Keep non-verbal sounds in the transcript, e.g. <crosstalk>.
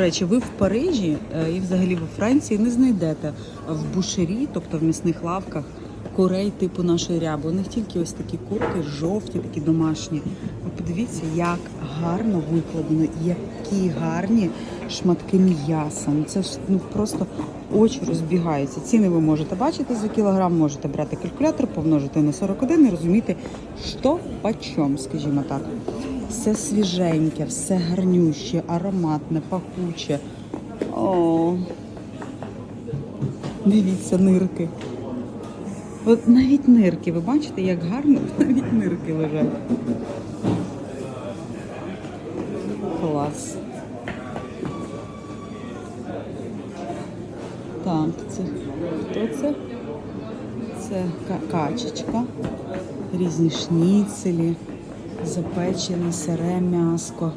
речі, ви в Парижі е, і взагалі во Франції не знайдете в бушері, тобто в м'ясних лавках, курей типу нашої ряби. У них тільки ось такі курки, жовті, такі домашні. Ви подивіться, як гарно викладено, які гарні шматки м'яса. Ну це ж ну просто очі розбігаються. Ціни ви можете бачити за кілограм, можете брати калькулятор, помножити на 41 і розуміти, що почем, скажімо так. Все свіженьке, все гарнюще, ароматне, пахуче. О, дивіться, нирки. От навіть нирки, ви бачите, як гарно <laughs> навіть нирки лежать. Клас. Так, це хто це? Це качечка, різні шніцелі, запечене, сире м'яско.